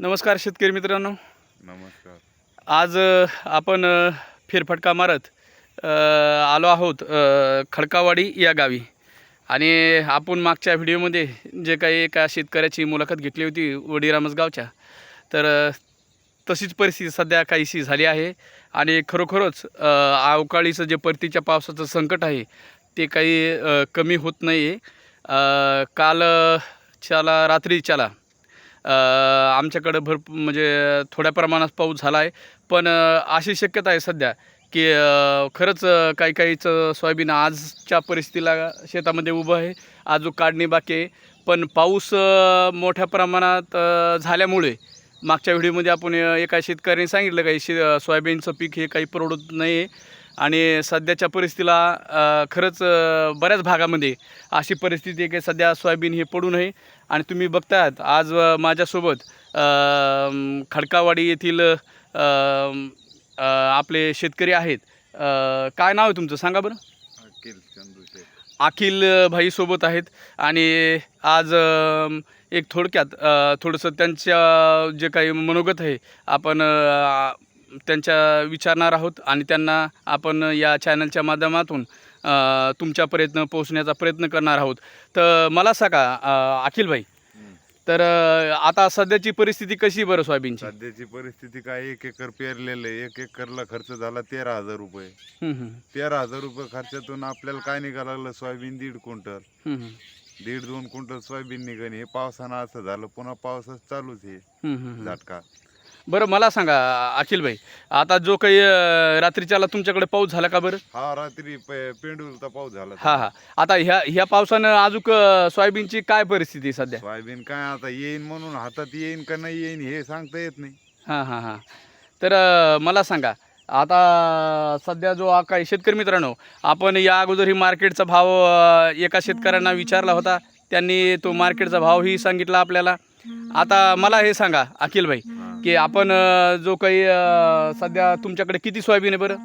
नमस्कार शेतकरी मित्रांनो. नमस्कार. आज अ, आपण अ, फेरफटका मारत अ, आलो आहोत अ, खडकावाडी या गावी. आणि आपण मागच्या व्हिडिओमध्ये जे काही एका शेतकऱ्याची मुलाखत घेतली होती वडीरामस गावच्या. तर अ, तशीच परिस्थिती सध्या काहीशी झाली आहे. आणि खरोखरच अ, अवकाळीचं जे परतीच्या पावसाचं संकट आहे ते काही अ, कमी होत नाही आहे काल अ, च्याला रात्रीच्याला अ, आमच्याकडं भरपूर म्हणजे थोड्या प्रमाणात पाऊस झाला आहे पण अशी शक्यता आहे सध्या की खरंच काही काहीचं सोयाबीन आजच्या परिस्थितीला शेतामध्ये उभं आहे. आजू काढणी बाकी आहे. पण पाऊस मोठ्या प्रमाणात झाल्यामुळे मागच्या व्हिडिओमध्ये आपण एका शेतकऱ्याने सांगितलं काही शे सोयाबीनचं पीक हे काही परवडत नाही आहे आणि सध्याच्या परिस्थितीला खरंच बऱ्याच भागामध्ये अशी परिस्थिती आहे की सध्या सोयाबीन हे पडू नये. आणि तुम्ही बघतायत आज माझ्यासोबत खडकावाडी येथील आपले शेतकरी आहेत. काय नाव आहे तुमचं? सांगा बरं. अखिल चंदूशेठ अखिल अ, भाई सोबत आहेत. आणि आज एक थोडक्यात थोडंसं त्यांच्या जे काही मनोगत आहे आपण त्यांच्या विचारणार आहोत आणि त्यांना आपण या चॅनलच्या माध्यमातून तुमच्यापर्यंत पोहोचण्याचा प्रयत्न करणार आहोत. तर मला सांगा अखिल भाई. तर आता सध्याची परिस्थिती कशी बरं सोयाबीनची? सध्याची परिस्थिती काय एक एकर पेरलेलं आहे एक एकरला खर्च झाला तेरा हजार रुपये. तेरा हजार रुपये खर्चातून आपल्याला काय लागलं? सोयाबीन दीड क्विंटल. दीड दोन क्विंटल सोयाबीन निघण हे पावसानं असं झालं पुन्हा पावसाच चालूच आहे. झटका. बरं मला सांगा अखिल भाई आता जो काही अ, रात्रीच्याला तुमच्याकडे पाऊस झाला का बरं? हा रात्री पे- पेंडूरचा पाऊस झाला हा हा. आता ह्या ह्या पावसानं अजून अ, सोयाबीनची काय परिस्थिती आहे सध्या? सोयाबीन काय आता येईन म्हणून हातात येईन का नाही येईन हे सांगता येत नाही. हां हां हां. तर अ, मला सांगा आता सध्या जो हा काही शेतकरी मित्रांनो आपण या अगोदर ही मार्केटचा भाव अ, एका शेतकऱ्यांना विचारला होता त्यांनी तो मार्केटचा भावही सांगितला आपल्याला. आता मला हे सांगा अखिल भाई. की आपण अ, जो काही अ, सध्या तुमच्याकडे किती सोयाबीन आहे बरं?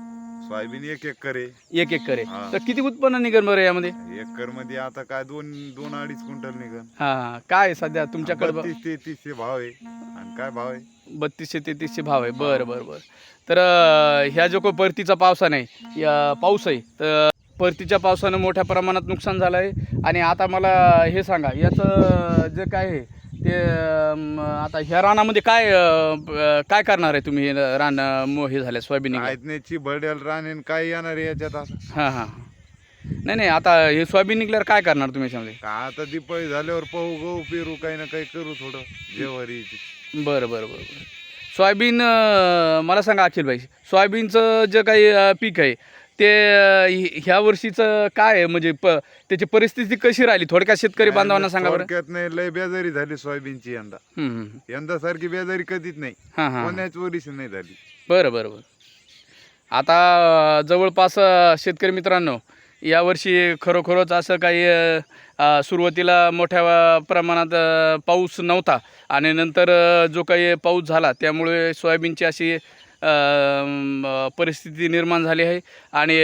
सोयाबीन एक एकर आहे. एक एकर आहे. हा. तर किती उत्पन्न निघेल बरं यामध्ये? एकरमध्ये आता काय दोन दोन अडीच क्विंटल निघन. हां हां. काय आहे सध्या तुमच्याकडे ब- बत्तीस तेहतीसचे भाव आहे. आणि काय भाव आहे? बत्तीसशे तेहतीसशे भाव आहे. बरं बरं बरं. तर अं, ह्या जो काही परतीचा पावसा नाही या पाऊस आहे तर परतीच्या पावसानं मोठ्या प्रमाणात नुकसान झालं आहे. आणि आता मला हे सांगा याचं जे काय आहे ते आता ह्या रानामध्ये काय काय करणार आहे तुम्ही हे रान हे झालं सोयाबीन निघालं. कायतनेची बडेल राहणे काय येणार आहे याच्यात आता हां हां. नाही नाही आता हे सोयाबीन निघल्यावर काय करणार तुम्ही याच्यामध्ये? का आता दिपाळी झाल्यावर पाहू गहू पेरू काही ना काही करू थोडं जेवारी बरं बरं बरं बरं. सोयाबीन मला सांगा अखिल भाई सोयाबीनचं जे काही पीक आहे ते ह्या वर्षीचं काय आहे? म्हणजे प त्याची परिस्थिती कशी राहिली? थोडक्यात शेतकरी बांधवांना सांगा बरं. थोडक्यात नाही लय बेजारी झाली सोयाबीनची यंदा. यंदा सारखी बेजारी कधीच नाही. हां हां कोण्याच नाही झाली. बरं बरं बरं. आता अं, जवळपास अं, शेतकरी मित्रांनो यावर्षी खरोखरच असं काही अं, अं, सुरुवातीला मोठ्या प्रमाणात अं, पाऊस नव्हता. आणि नंतर अं, जो काही पाऊस झाला त्यामुळे सोयाबीनची अशी परिस्थिती निर्माण झाली आहे. आणि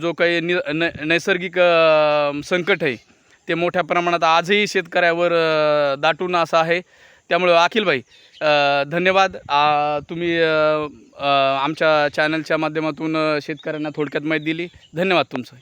जो काही नि न नैसर्गिक संकट आहे ते मोठ्या प्रमाणात आजही शेतकऱ्यावर दाटून असं आहे. त्यामुळं अखिलभाई धन्यवाद. तुम्ही आमच्या चॅनलच्या माध्यमातून शेतकऱ्यांना थोडक्यात माहिती दिली. धन्यवाद तुमचं.